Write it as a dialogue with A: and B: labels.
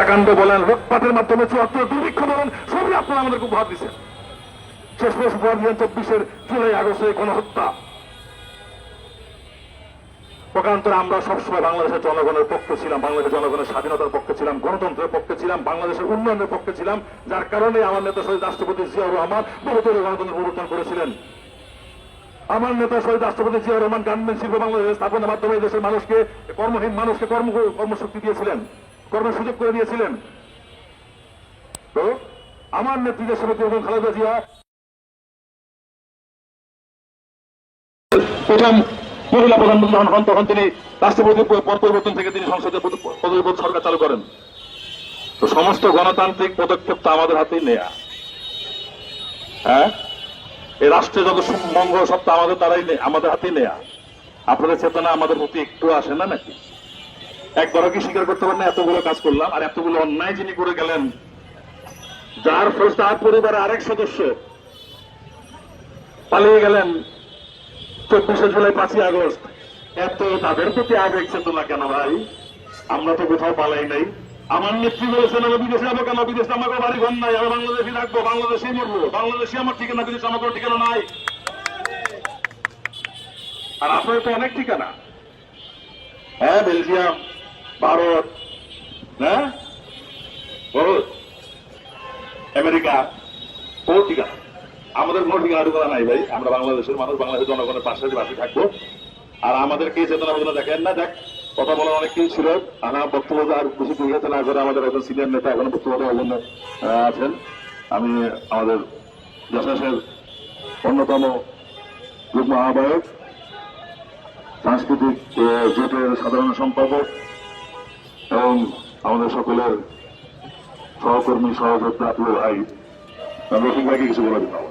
A: হত্যাকাণ্ড বলেন লোকপাতের মাধ্যমে চুয়াত্তর দুর্ভিক্ষ বলেন সবই আপনারা আমাদেরকে উপহার দিচ্ছেন। শেষ শেষ উপহার দিলেন চব্বিশের জুলাই আগস্টে গণহত্যা। প্রকান্তরে আমরা সবসময় বাংলাদেশের জনগণের পক্ষে ছিলাম, বাংলাদেশের জনগণের স্বাধীনতার পক্ষে ছিলাম, গণতন্ত্রের পক্ষে ছিলাম, বাংলাদেশের উন্নয়নের পক্ষে ছিলাম, যার কারণে আমার নেতা শহীদ রাষ্ট্রপতি জিয়াউর রহমান বহুতর গণতন্ত্র প্রবর্তন করেছিলেন। আমার নেতা শহীদ রাষ্ট্রপতি জিয়াউর রহমান গার্মেন্ট শিল্প বাংলাদেশ স্থাপনের মাধ্যমে দেশের মানুষকে, কর্মহীন মানুষকে কর্ম, কর্মশক্তি দিয়েছিলেন। কর্মের সুযোগ করে দিয়েছিলেন। তো, আমার নেতৃত্বের সমিতি এবং খালেদা জিয়া। প্রথম মহিলা প্রধানমন্ত্রী হন, তখন তিনি রাষ্ট্রপতি পদ পরিবর্তন থেকে তিনি সংসদে পদ- সরকার চালু করেন। তো সমস্ত গণতান্ত্রিক পদক্ষেপ তো আমাদের হাতেই নেয়া। হ্যাঁ? এই রাষ্ট্রে যত মঙ্গল সব তো আমাদের দ্বারাই আমাদের হাতেই নেয়া। আপনাদের চেতনা আমাদের প্রতি একটু আসে না নাকি? একবারও কি স্বীকার করতে পারেন এতগুলো কাজ করলাম আর এতগুলো অন্যায় যিনি করে গেলেন, যার ফলে তার পরিবারের আরেক সদস্য পালিয়ে গেলেন চব্বিশে জুলাই পাঁচই আগস্ট। এত তাদের প্রতি আবেগ চেতনা কেন ভাই? আমরা তো কোথাও পালাই নাই। আমার নেত্রী বলেছেন, আমি বিদেশে যাব কেন? বিদেশে আমাকে বাড়ি ঘর নাই। আমি বাংলাদেশে থাকব, বাংলাদেশেই মরবো। বাংলাদেশে আমার ঠিকানা বিদেশে আমার কোনো ঠিকানা নাই। আর আপনার তো অনেক ঠিকানা। হ্যাঁ বেলজিয়াম। ভারত হ্যাঁ ভারত, আমেরিকা ও ঠিকানা আমাদের কোনো ঠিকানা ঠিকানা নাই ভাই। আমরা বাংলাদেশের মানুষ, বাংলাদেশের জনগণের পাশে থাকব। আর আমাদেরকে চেতনা বেদনা দেখেন না? দেখ, কথা বলার অনেক কিছু ছিল। আমার বক্তব্য আর কিছু বুঝাতে না। করে আমাদের একজন সিনিয়র নেতা, এখন বক্তব্য দেওয়ার জন্য আছেন। আমি আমাদের যশাসের অন্যতম যুগ্ম সাংস্কৃতিক জোটের সাধারণ সম্পাদক এবং আমাদের সকলের সহকর্মী সহযোদ্ধা ভাই রফিক ভাইকে কিছু বলে দিতাম